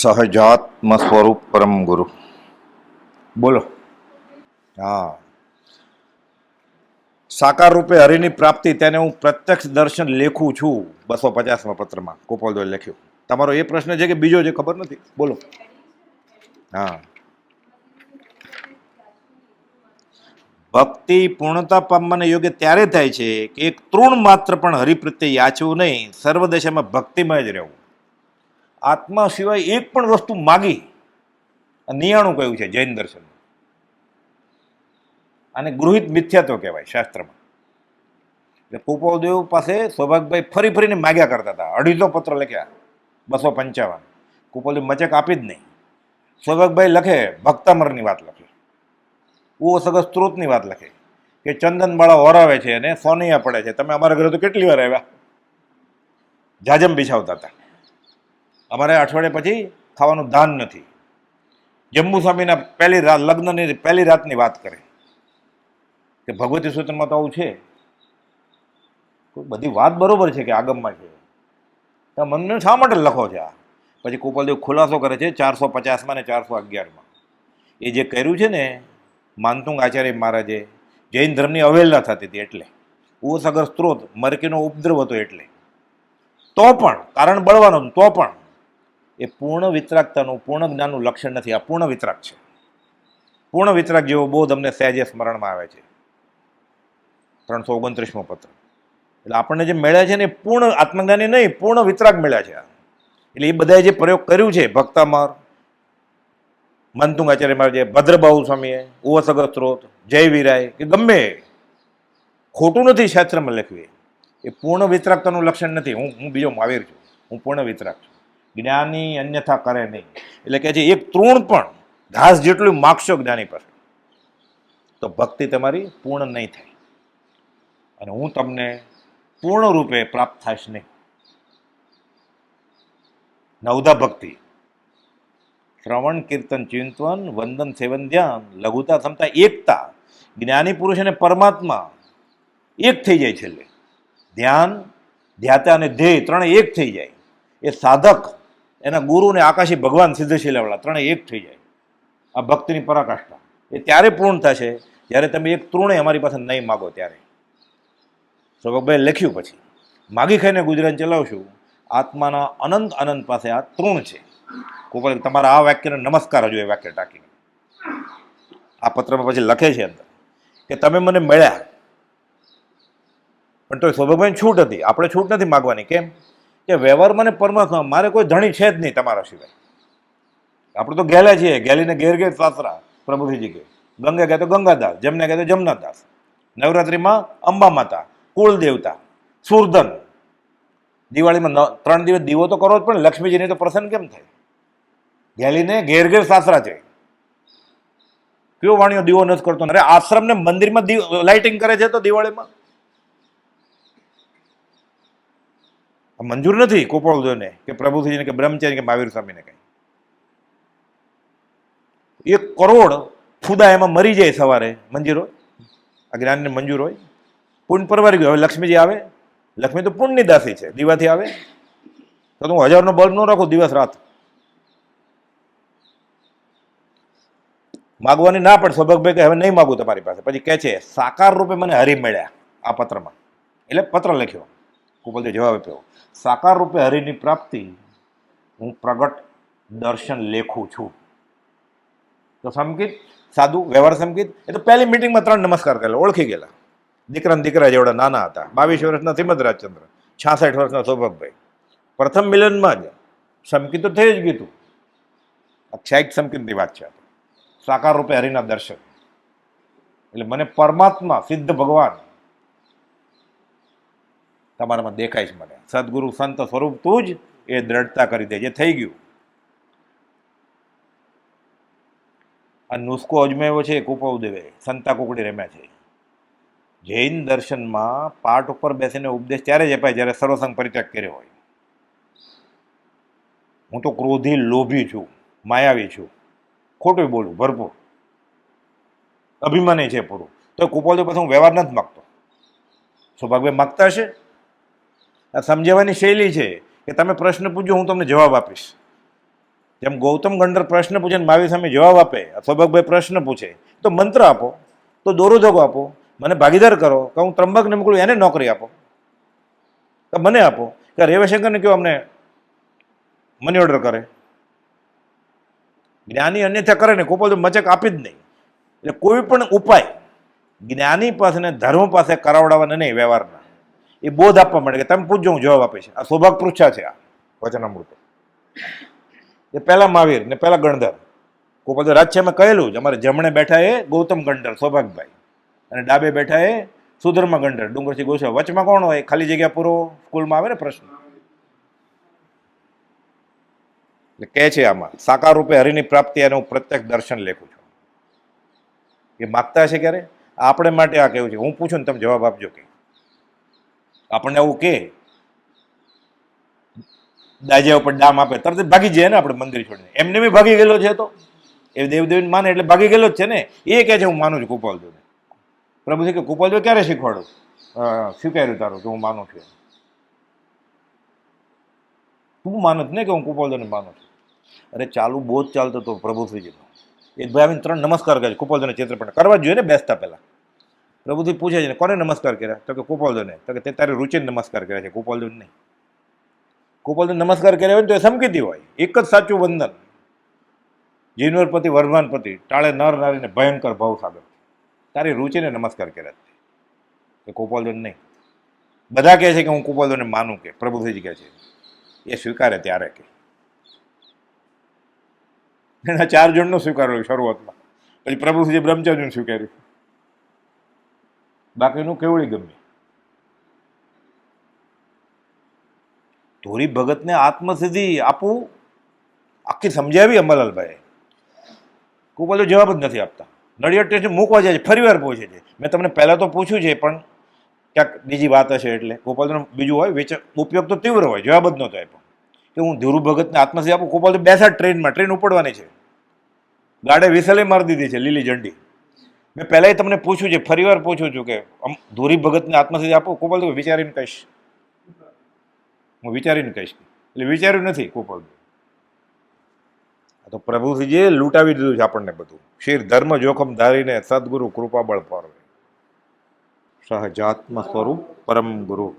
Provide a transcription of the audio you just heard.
સહજાત્મ સ્વરૂપ પરમ ગુરુ. બોલો. હા. સાકાર રૂપે હરિની પ્રાપ્તિ તેને હું પ્રત્યક્ષ દર્શન લેખું છું, બસો પચાસમાં પત્રમાં કોપોલદોએ લખ્યું. તમારો એ પ્રશ્ન છે કે બીજો છે, ખબર નથી? બોલો. હા. ભક્તિ પૂર્ણતા પામવાને યોગ્ય ત્યારે થાય છે કે એક તૃણ માત્ર પણ હરિ પ્રત્યે યાચવું નહીં, સર્વ દશામાં ભક્તિમય જ રહેવું. આત્મા સિવાય એક પણ વસ્તુ માગી નિયાણું કહ્યું છે, જૈન દર્શન? આને ગૃહિત મિથ્યાત્વ કહેવાય શાસ્ત્રમાં. એટલે કુપોદેવ પાસે સૌભાગભાઈ ફરી ફરીને માગ્યા કરતા હતા. અઢીસો પત્ર લખ્યા, બસો પંચાવન. કુપોદેવ મચક આપી જ નહીં. સૌભાગભાઈ લખે, ભક્તામરની વાત લખે. ઓ સગત સ્ત્રોતની વાત લખે કે ચંદનબાળા ઓરાવે છે અને સોનૈયા પડે છે. તમે અમારા ઘરે તો કેટલી વાર આવ્યા? જાજમ બિછાવતા હતા. અમારે અઠવાડિયા પછી ખાવાનું દાન નથી. જમ્મુ સ્વામીના પહેલી રાત લગ્નની, પહેલી રાતની વાત કરે. કે ભગવતી સૂત્રમાં તો આવું છે. બધી વાત બરોબર છે કે આગમમાં છે. તો મને શા માટે લખો છે આ? પછી કુપલદેવ ખુલાસો કરે છે ચારસો પચાસમાં ને ચારસો અગિયારમાં. એ જે કર્યું છે ને, માનતુંગ આચાર્ય મહારાજે, જૈન ધર્મની અવહેલના થતી હતી એટલે. ઉસ અગર સ્ત્રોત મરકીનો ઉપદ્રવ હતો એટલે. તો પણ, કારણ બળવાનું તો પણ એ પૂર્ણ વિતરાગતાનું, પૂર્ણ જ્ઞાનનું લક્ષણ નથી. આ પૂર્ણ વિતરાગ છે. પૂર્ણ વિતરાગ જેવો બોધ અમને સહેજે સ્મરણમાં આવે છે. ત્રણસો ઓગણત્રીસમો પત્ર. એટલે આપણને જે મળ્યા છે ને એ પૂર્ણ આત્મજ્ઞાની નહીં, પૂર્ણ વિતરાગ મળ્યા છે. એટલે એ બધાએ જે પ્રયોગ કર્યું છે ભક્તામર મનતુંગ આચાર્ય મહારાજે ભદ્રબાહુ સ્વામીએ ઉવસગર સ્ત્રોત, જય વિરાય, કે ગમે ખોટું નથી શાસ્ત્રમાં લખ્યું એ. પૂર્ણ વિતરાગતાનું લક્ષણ નથી. હું હું બીજો મહાવીર છું. હું પૂર્ણ વિતરાગ છું. જ્ઞાની અન્યથા કરે નહીં. એટલે કે જે એક તૃણ પણ ઘાસ જેટલું માગશો જ્ઞાની પર, તો ભક્તિ તમારી પૂર્ણ નહીં થાય. અને હું તમને પૂર્ણ રૂપે પ્રાપ્ત થઈશ નહીં. નવધા ભક્તિ. શ્રવણ, કીર્તન, ચિંતન, વંદન સેવન ધ્યાન લઘુતા ક્ષમતા એકતા. જ્ઞાની પુરુષ અને પરમાત્મા એક થઈ જાય છેલ્લે. ધ્યાન, ધ્યાતા અને ધ્યેય ત્રણે એક થઈ જાય. એ સાધક એના ગુરુ ને આકાશી ભગવાન સિદ્ધશીલાવાળા ત્રણે એક થઈ જાય. આ ભક્તિની પરાકાષ્ઠા. એ ત્યારે પૂર્ણ થશે જ્યારે તમે એક તૃણે અમારી પાસે નહીં માગો ત્યારે. સૌભાઈ લખ્યું પછી, માગી ખાઈને ગુજરાન ચલાવશું. આત્માના અનંત અનંત પાસે આ તૃણ છે. કોઈ તમારા આ વાક્યને નમસ્કાર હજુ એ વાક્ય ટાંકીને. આ પત્રમાં પછી લખે છે અંદર કે, તમે મને મળ્યા. પણ તો સૌભાઈ છૂટ હતી. આપણે છૂટ નથી માગવાની. કેમ? કે વ્યવહારમાં ને પરમાત્મા, મારે કોઈ ધણી છે જ નહીં તમારા સિવાય. આપણે તો ગેલા છીએ, ગેલીને ઘેર ઘેર સાસરા, પ્રભુજીજી કે ગંગા કહે તો ગંગાદાસ, જમને કહે તો જમનાદાસ. નવરાત્રિમાં અંબા માતા કુળ દેવતા, સુરધન. દિવાળીમાં ત્રણ દિવસ દીવો તો કરવો જ, પણ લક્ષ્મીજીને તો પ્રસન્ન કેમ થાય? ગેલીને ઘેર ઘેર સાસરા છે કયો વાણીઓ દીવો નથી કરતો? અરે આશ્રમને મંદિરમાં લાઇટિંગ કરે છે તો દિવાળીમાં? મંજૂર નથી ગોપાલદેવને કે પ્રભુજીને કે બ્રહ્મચારી કે મહાવીર સ્વામીને કંઈ. એક કરોડ ફૂદા એમાં મરી જાય સવારે, મંજૂર હોય. આ જ્ઞાનને મંજૂર હોય. પુણ્ય પરવારી ગયું, હવે લક્ષ્મીજી આવે. લક્ષ્મી તો પુણ્યની દાસી છે, દીવાથી આવે. તો હું હજારનો બલ્બ ન રાખું દિવસ રાત. માગવાની ના પણ સૌભાગભાઈ કે હવે નહીં માગું તમારી પાસે. પછી કહે છે, સાકાર રૂપે મને હરી મળ્યા. આ પત્રમાં. એટલે પત્ર લખ્યો. કુપલદેવ જવાબ આપ્યો. સાકાર રૂપે હરિની પ્રાપ્તિ હું પ્રગટ દર્શન લેખું છું. તો સંકિત સાદું વ્યવહાર સંકિત એ તો પહેલી મિટિંગમાં ત્રણ નમસ્કાર કરેલા, ઓળખી ગયેલા. દીકરાને દીકરા જેવડા નાના હતા. બાવીસ વર્ષના શ્રીમદ રાજચંદ્ર, છાસઠ વર્ષના સૌભાગભાઈ પ્રથમ મિલનમાં જ સંકિત તો થઈ જ ગયું હતું. અક્ષાયિક સંકિતની વાત છે સાકાર રૂપે હરિના દર્શન. એટલે મને પરમાત્મા, સિદ્ધ ભગવાન તમારામાં દેખાય છે મને. સદગુરુ સંત સ્વરૂપ તું જ એ દ્રઢતા કરી દે, જે થઈ ગયું. આ નુસ્ખો અજમાવ્યો છે કુપવદેવે સંતા કુકડી રમ્યા છે. જૈન દર્શનમાં પાઠ ઉપર બેસીને ઉપદેશ ત્યારે જ અપાય જ્યારે સર્વસંગ પરિત્યાગ કર્યો હોય. હું તો ક્રોધી લોભી છું, માયાવી છું. ખોટું બોલું, ભરપૂર. અભિમાની છે પૂરું તો કુપોલદેવ પછી હું વ્યવહાર નથી માગતો. સૌભાગભાઈ માગતા હશે? સમજાવવાની શૈલી છે કે તમે પ્રશ્ન પૂછો, હું તમને જવાબ આપીશ. જેમ ગૌતમ ગંડર પ્રશ્ન પૂછે ને મારી સામે જવાબ આપે સૌભાગભાઈ પ્રશ્ન પૂછે, તો મંત્ર આપો, તો દોરોધોગો આપો, મને ભાગીદાર કરો, કે હું ત્રંબકને મોકલું એને નોકરી આપો. કે મને આપો, કે રેવાશંકરને કહો અમને મની ઓર્ડર કરે. જ્ઞાની અન્યથા કરે ને કોપલ તો મચક આપી જ નહીં. એટલે કોઈ પણ ઉપાય જ્ઞાની પાસે ને ધર્મ પાસે કરાવડાવવાના નહીં, વ્યવહારના. એ બોધ આપવા માટે કે તમે પૂછજો હું જવાબ આપીશ. આ સૌભાગ પૃચ્છા છે આ, વચનામૃત. એ પહેલા મહાવીર ને પહેલા ગણધર. ગોપાલ રાજ્યમાં કહેલું જ અમારે જમણે બેઠા એ ગૌતમ ગંડર, સૌભાગભાઈ. અને ડાબે બેઠા એ સુધર્મા ગંડર, ડુંગરસિંહ ગોસ્વામી વચમાં કોણ હોય? ખાલી જગ્યા પૂરો સ્કૂલમાં આવે ને પ્રશ્ન? એટલે કહે છે આમાં, સાકાર રૂપે હરિની પ્રાપ્તિ અને હું પ્રત્યક્ષ દર્શન લેખું છું. એ માગતા છે ક્યારે? આપણે માટે આ કહેવું છે. હું પૂછું ને તમે જવાબ આપજો કે. આપણને એવું કે, દાજા ઉપર ડામ આપે, તરત ભાગી જાય ને આપણે મંદિર છોડીને. એમને બી ભાગી ગયેલો છે તો. એ દેવદેવીને માને એટલે ભાગી ગયેલો જ છે ને. એ કહે છે, હું માનું છું ગોપાલજીને પ્રભુ છે કે કુપાલદેવ ક્યારે શીખવાડું? સ્વીકાર્યું તારું કે, હું માનું છું. તું માનું જ ને કે, હું કુપાલદેવને માનું છું? અરે, ચાલુ બહુ જ ચાલતો હતો પ્રભુશ્રીજીનો. એ ભાઈ આવીને ત્રણ નમસ્કાર કરે છે કુપાલદેવને ચિત્રપટ કરવા જોઈએ ને, બેસતા પહેલા. પ્રભુજી પૂછે છે કોને નમસ્કાર કર્યા? તો કે કુપાલદેવને તો કે, તે તારી રૂચિને નમસ્કાર કર્યા છે. કુપાલદેવ નહીં. કુપાલદેવ નમસ્કાર કર્યા હોય તો એ સમકીતી હોય. એક જ સાચું વંદન. જીનવરપતિ, વર્ધમાનપતિ, ટાળે નર નારીને ભયંકર ભાવ સાગર. તારી રૂચિને નમસ્કાર કર્યા છે. કે નહીં. બધા કહે છે કે હું કુપાલદેવને માનું કે પ્રભુશ્રીજી કહે છે. એ સ્વીકારે ત્યારે કે. એના ચાર જણનો સ્વીકાર્યો શરૂઆતમાં. પછી પ્રભુશ્રીજી બ્રહ્મચારીનું સ્વીકાર્યું. બાકીનું કેવળી ગમે? ધોરી ભગતને આત્મસિદ્ધિ આપવું આખી સમજાવી અંબાલાલભાઈ કોઈ જવાબ જ નથી આપતા. નડિયાદ સ્ટેશન મૂકવા જાય છે, ફરી વાર પૂછે છે. મેં તમને પહેલાં તો પૂછ્યું છે, પણ ક્યાંક બીજી વાત હશે એટલે ગોપાલનો બીજું હોય, વેચ ઉપયોગ તો તીવ્ર હોય, જવાબ જ નહોતો આપ્યો. કે હું ધીરુ ભગતને આત્મસિદ્ધિ આપું? ગોપાલ તો બેસા ટ્રેનમાં, ટ્રેન ઉપડવાની છે. ગાડે વિસલે મારી દીધી છે, લીલી ઝંડી. મેં પહેલાંય તમને પૂછ્યું છે, ફરીવાર પૂછું છું કે આમ ધોરી ભગતને આત્મસિદ્ધિ આપો? ગોપાલ તો વિચારીને કહીશ. હું વિચારીને કહીશ. એટલે વિચાર્યું નથી ગોપાલ તો પ્રભુજીએ લૂંટાવી દીધું છે આપણને બધું. શીર ધર્મ જોખમ ધારીને સદગુરુ કૃપાબળ ફરવે સહજાત્મ સ્વરૂપ પરમ ગુરુ.